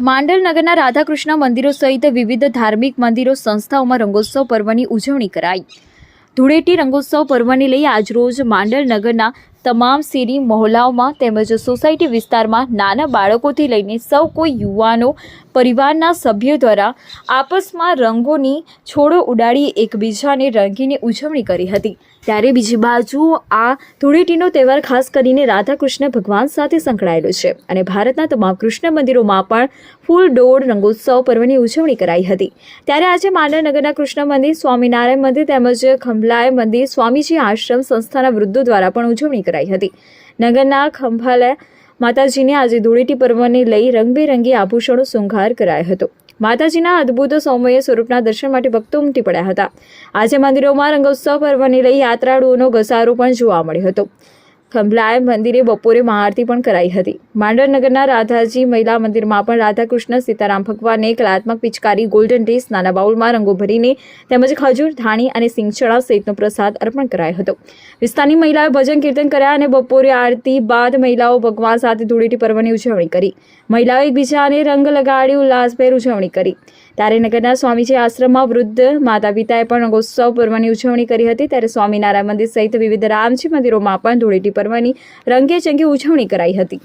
માંડલ નગરના રાધાકૃષ્ણ મંદિરો સહિત વિવિધ ધાર્મિક મંદિરો, સંસ્થાઓમાં રંગોત્સવ પર્વની ઉજવણી કરાઈ. ધૂળેટી રંગોત્સવ પર્વને લઈ આજરોજ માંડલ નગરના તમામ શેરી મહોલ્લાઓમાં તેમજ સોસાયટી વિસ્તારમાં નાના બાળકોથી લઈને સૌ કોઈ યુવાનો, પરિવારના સભ્યો દ્વારા આપસમાં રંગોની છોડો ઉડાડી એકબીજાને રંગીને ઉજવણી કરી હતી. ત્યારે બીજી બાજુ આ ધૂળેટીનો તહેવાર ખાસ કરીને રાધાકૃષ્ણ ભગવાન સાથે સંકળાયેલો છે અને ભારતના તમામ કૃષ્ણ મંદિરોમાં પણ ફૂલ ડોળ રંગોત્સવ પર્વની ઉજવણી કરાઈ હતી. ત્યારે આજે માંડવનગરના કૃષ્ણ મંદિર, સ્વામિનારાયણ મંદિર તેમજ ખંભલાય મંદિર, સ્વામીજી આશ્રમ સંસ્થાના વૃદ્ધો દ્વારા પણ ઉજવણી કરાઈ હતી. નગરના ખંભાલા માતાજીને આજે ધૂળેટી પર્વને લઈ રંગબેરંગી આભૂષણો શૃંગાર કરાયો હતો. માતાજીના અદ્ભુત સૌમય સ્વરૂપના દર્શન માટે ભક્તો ઉમટી પડ્યા હતા. આજે મંદિરોમાં રંગોત્સવ પર્વને લઈ યાત્રાળુઓનો ઘસારો પણ જોવા મળ્યો હતો. ખંભલાય મંદિરે બપોરે મહાઆરતી પણ કરાઈ હતી. માંડરનગરના રાધાજી મહિલા મંદિરમાં પણ રાધાકૃષ્ણ, સીતારામ ભગવાનને કલાત્મક પિચકારી ગોલ્ડન ડીશ નાના બાઉલમાં રંગો ભરીને તેમજ ખજૂર, ધાણી અને સિંગચળા સહિતનો પ્રસાદ અર્પણ કરાયો હતો. વિસ્તારની મહિલાઓએ ભજન કીર્તન કર્યા અને બપોરે આરતી બાદ મહિલાઓ ભગવાન સાથે ધૂળેટી પર્વની ઉજવણી કરી. મહિલાઓ એકબીજાને રંગ લગાડી ઉલ્લાસભેર ઉજવણી કરી. ત્યારે નગરના સ્વામીજી આશ્રમમાં વૃદ્ધ માતા પિતાએ પણ રંગોત્સવ પર્વની ઉજવણી કરી હતી. ત્યારે સ્વામિનારાયણ મંદિર સહિત વિવિધ રામજી મંદિરોમાં પણ ધૂળેટી પર્વની રંગે ચંગી ઉજવણી કરાઈ હતી.